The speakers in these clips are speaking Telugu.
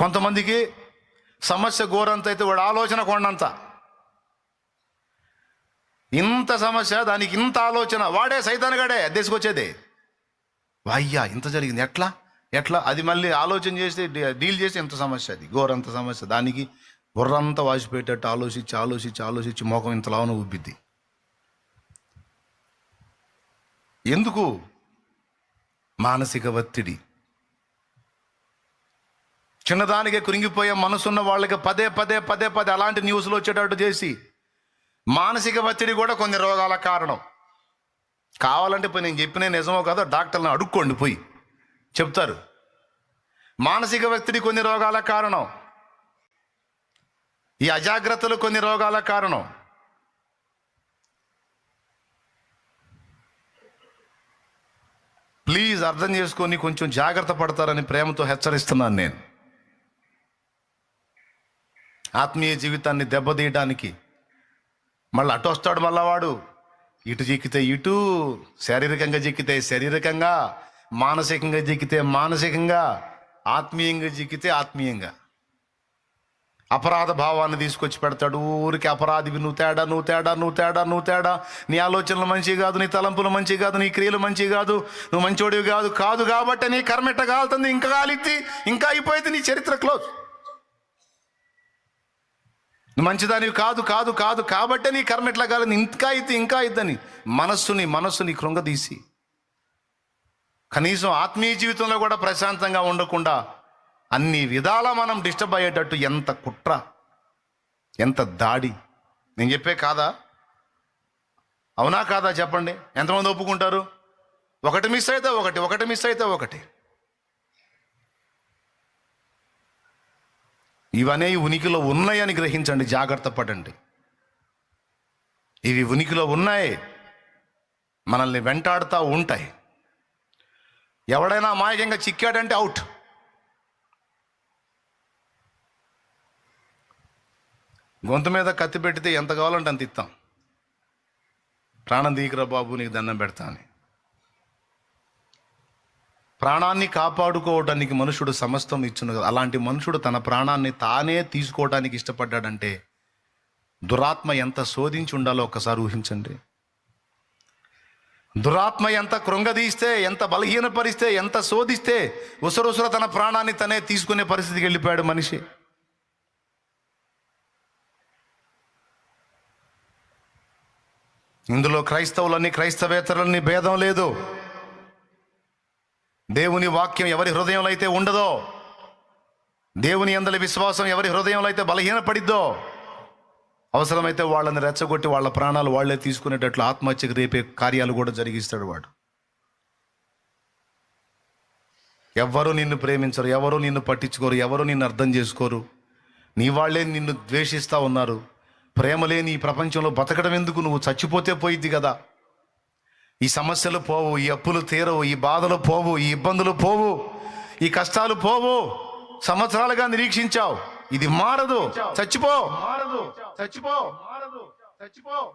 కొంతమందికి సమస్య ఘోరంత అయితే వాడు ఆలోచన కొండంత. ఇంత సమస్య దానికి ఇంత ఆలోచన వాడే సైతానగాడే తీసుకొచ్చేది వాయ్యా ఇంత జరిగింది ఎట్లా? ఎట్లా? అది మళ్ళీ ఆలోచన చేసి డీ- డీల్ చేసి ఇంత సమస్య అది ఘోరంత సమస్య. దానికి బుర్రంతా వాసిపోయేటట్టు ఆలోచించి ఆలోచించి ఆలోచించి మోకం ఇంతలావున ఉబ్బిద్ది ఎందుకు? మానసిక ఒత్తిడి. చిన్నదానికే కురింగిపోయే మనసున్న వాళ్ళకి పదే పదే పదే పదే అలాంటి న్యూస్లు వచ్చేటట్టు చేసి మానసిక ఒత్తిడి కూడా కొన్ని రోగాల కారణం. కావాలంటే పోయి నేను చెప్పిన నిజమో కాదో డాక్టర్ని అడుక్కోండి పోయి. చెప్తారు. మానసిక ఒత్తిడి కొన్ని రోగాల కారణం. ఈ అజాగ్రత్తలు కొన్ని రోగాల కారణం. ప్లీజ్ అర్థం చేసుకొని కొంచెం జాగ్రత్త పడతారని ప్రేమతో హెచ్చరిస్తున్నాను నేను. ఆత్మీయ జీవితాన్ని దెబ్బతీయడానికి. మళ్ళీ అటు వస్తాడు మళ్ళా వాడు. ఇటు చిక్కితే ఇటు శారీరకంగా చిక్కితే శారీరకంగా మానసికంగా చిక్కితే మానసికంగా ఆత్మీయంగా చిక్కితే ఆత్మీయంగా. అపరాధ భావాన్ని తీసుకొచ్చి పెడతాడు. ఊరికి అపరాధివి నువ్వు తేడా నువ్వు తేడా నువ్వు తేడా నువ్వు తేడా. నీ ఆలోచనలు మంచి కాదు నీ తలంపులు మంచి కాదు నీ క్రియలు మంచి కాదు. నువ్వు మంచోడివి కాదు కాదు కాబట్టి నీ కర్మెట్ట కాలుతుంది? ఇంకా కాలిద్ది ఇంకా అయిపోయింది నీ చరిత్ర క్లోజ్. నువ్వు మంచిదానివి కాదు కాదు కాదు కాబట్టే నీ కర్మ ఎట్లా కాలేదు? ఇంకా అయితే ఇంకా అయిద్దని. మనస్సుని మనస్సుని కృంగదీసి. కనీసం ఆత్మీయ జీవితంలో కూడా ప్రశాంతంగా ఉండకుండా అన్ని విధాల మనం డిస్టర్బ్ అయ్యేటట్టు ఎంత కుట్ర ఎంత దాడి. నేను చెప్పే కాదా? అవునా కాదా చెప్పండి? ఎంతమంది ఒప్పుకుంటారు? ఒకటి మిస్ అయితే ఒకటి ఒకటి మిస్ అయితే ఒకటి. ఇవనే ఉనికిలో ఉన్నాయని గ్రహించండి జాగ్రత్త పడండి. ఇవి ఉనికిలో ఉన్నాయి మనల్ని వెంటాడుతూ ఉంటాయి. ఎవడైనా మాయకంగా చిక్కాడంటే అవుట్. గొంతు మీద కత్తి పెడితే ఎంత కావాలంటే అంత ఇస్తాం. ప్రాణం దీకరా బాబు నీకు దండం పెడతా అని ప్రాణాన్ని కాపాడుకోవడానికి మనుషుడు సమస్తం ఇచ్చును కదా. అలాంటి మనుషుడు తన ప్రాణాన్ని తానే తీసుకోవడానికి ఇష్టపడ్డాడంటే దురాత్మ ఎంత శోధించి ఉండాలో ఒక్కసారి ఊహించండి. దురాత్మ ఎంత కృంగదీస్తే ఎంత బలహీనపరిస్తే ఎంత శోధిస్తే ఉసరుసర తన ప్రాణాన్ని తనే తీసుకునే పరిస్థితికి వెళ్ళిపోయాడు మనిషి. ఇందులో క్రైస్తవులని క్రైస్తవేతరులని భేదం లేదు. దేవుని వాక్యం ఎవరి హృదయంలో అయితే ఉండదో దేవుని అందరి విశ్వాసం ఎవరి హృదయంలో అయితే బలహీనపడిద్దో అవసరమైతే వాళ్ళని రెచ్చగొట్టి వాళ్ళ ప్రాణాలు వాళ్ళే తీసుకునేటట్లు ఆత్మహత్యకు రేపే కార్యాలు కూడా జరిగిస్తాడు వాడు. ఎవరు నిన్ను ప్రేమించరు ఎవరు నిన్ను పట్టించుకోరు ఎవరు నిన్ను అర్థం చేసుకోరు. నీ వాళ్ళే నిన్ను ద్వేషిస్తూ ఉన్నారు. ప్రేమ లేని ఈ ప్రపంచంలో బతకడం ఎందుకు? నువ్వు చచ్చిపోతే పోయిద్ది కదా. ఈ సమస్యలు పోవు ఈ అప్పులు తీరవు ఈ బాధలు పోవు ఈ ఇబ్బందులు పోవు ఈ కష్టాలు పోవు. సంవత్సరాలుగా నిరీక్షించావు. ఇది మారదు. చచ్చిపో. మారదు చచ్చిపో. మారదు చచ్చిపో.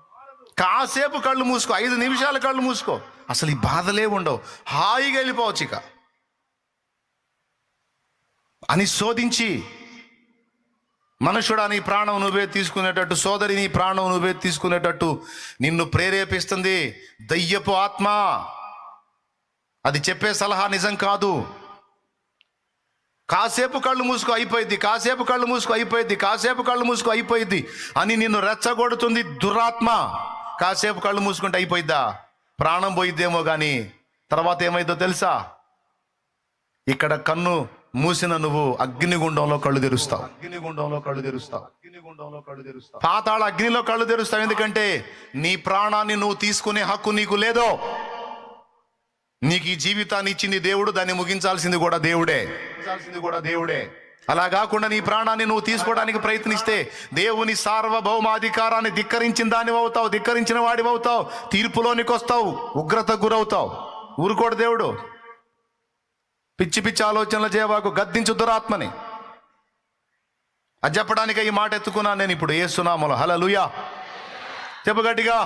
కాసేపు కళ్ళు మూసుకో. ఐదు నిమిషాలు కళ్ళు మూసుకో. అసలు ఈ బాధలే ఉండవు. హాయిగా వెళ్ళిపోవచ్చు ఇక. అని శోధించి మనుషుడా నీ ప్రాణం నువ్వే తీసుకునేటట్టు సోదరి నీ ప్రాణం నువ్వే తీసుకునేటట్టు నిన్ను ప్రేరేపిస్తుంది దయ్యపు ఆత్మ. అది చెప్పే సలహా నిజం కాదు. కాసేపు కళ్ళు మూసుకు అయిపోయింది కాసేపు కళ్ళు మూసుకు అయిపోయింది కాసేపు కళ్ళు మూసుకు అయిపోయింది అని నిన్ను రెచ్చగొడుతుంది దురాత్మ. కాసేపు కళ్ళు మూసుకుంటే అయిపోయిద్దా? ప్రాణం పోయిద్దేమో కానీ తర్వాత ఏమైందో తెలుసా? ఇక్కడ కన్ను మూసిన నువ్వు అగ్నిగుండంలో కళ్ళు తెరుస్తావు. అగ్నిగుండంలో కళ్ళు తెరుస్తావు. అగ్నిగుండంలో కళ్ళు తెరుస్తావు. పాతాళ అగ్నిలో కళ్ళు తెరుస్తావు. ఎందుకంటే నీ ప్రాణాన్ని నువ్వు తీసుకునే హక్కు నీకు లేదో. నీకు ఈ జీవితాన్ని ఇచ్చింది దేవుడు దాన్ని ముగించాల్సింది కూడా దేవుడే. ముగించాల్సింది కూడా దేవుడే. అలా కాకుండా నీ ప్రాణాన్ని నువ్వు తీసుకోవడానికి ప్రయత్నిస్తే దేవుని సార్వభౌమాధికారాన్ని ధిక్కరించిన దానివి అవుతావు. ధిక్కరించిన వాడివి అవుతావు. తీర్పులోనికి వస్తావు. ఉగ్రతకు గురవుతావు. ఊరుకోడు దేవుడు. పిచ్చి పిచ్చి ఆలోచనలు చేయవాకు గద్దించు దురాత్మని. అది చెప్పడానికి ఈ మాట ఎత్తుకున్నాను నేను ఇప్పుడు ఏ సునామలో హలలుయా చెప్పు గట్టిగా.